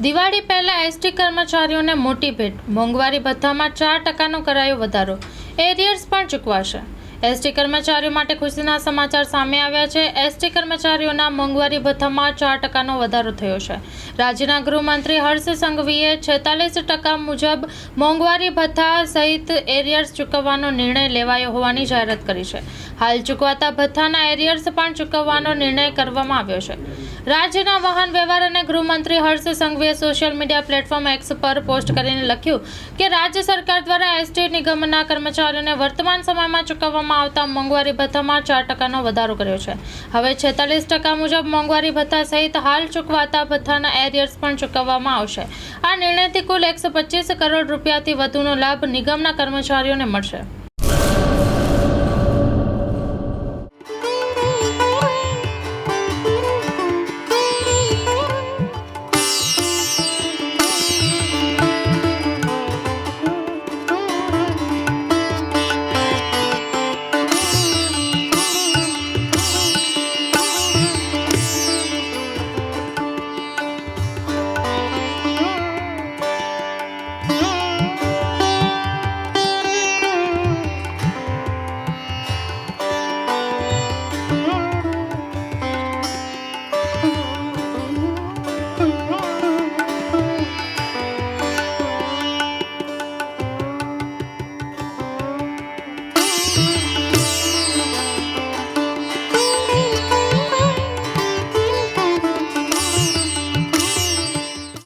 દિવાળી પહેલાં એસટી કર્મચારીઓને મોટી ભેટ, મોંઘવારી ભથ્થામાં ચાર ટકાનો કરાયો વધારો. એરિયર્સ પણ ચૂકવાશે. એસટી કર્મચારીઓ માટે ખુશીના સમાચાર સામે આવ્યા છે. એસટી કર્મચારીઓના મોંઘવારી ભથ્થામાં ચાર ટકાનો વધારો થયો છે. રાજ્યના ગૃહમંત્રી હર્ષ સંઘવીએ છેતાલીસ ટકા મુજબ મોંઘવારી ભથ્થા સહિત એરિયર્સ ચૂકવવાનો નિર્ણય લેવાયો હોવાની જાહેરાત કરી છે. હાલ ચૂકવાતા ભથ્થાના એરિયર્સ પણ ચૂકવવાનો નિર્ણય કરવામાં આવ્યો છે. રાજ્યના વાહન વ્યવહાર અને ગૃહમંત્રી હર્ષ સંઘવીએ સોશિયલ મીડિયા પ્લેટફોર્મ એક્સ પર પોસ્ટ કરીને લખ્યું કે રાજ્ય સરકાર દ્વારા એસટી નિગમના કર્મચારીઓને વર્તમાન સમયમાં ચૂકવવામાં આવતા મોંઘવારી ભથ્થામાં ચાર ટકાનો વધારો કર્યો છે. હવે છેતાલીસ ટકા મુજબ મોંઘવારી ભથ્થા સહિત હાલ ચૂકવાતા ભથ્થાના એરિયર્સ પણ ચૂકવવામાં આવશે. આ નિર્ણયથી કુલ એકસો કરોડ રૂપિયાથી વધુનો લાભ નિગમના કર્મચારીઓને મળશે.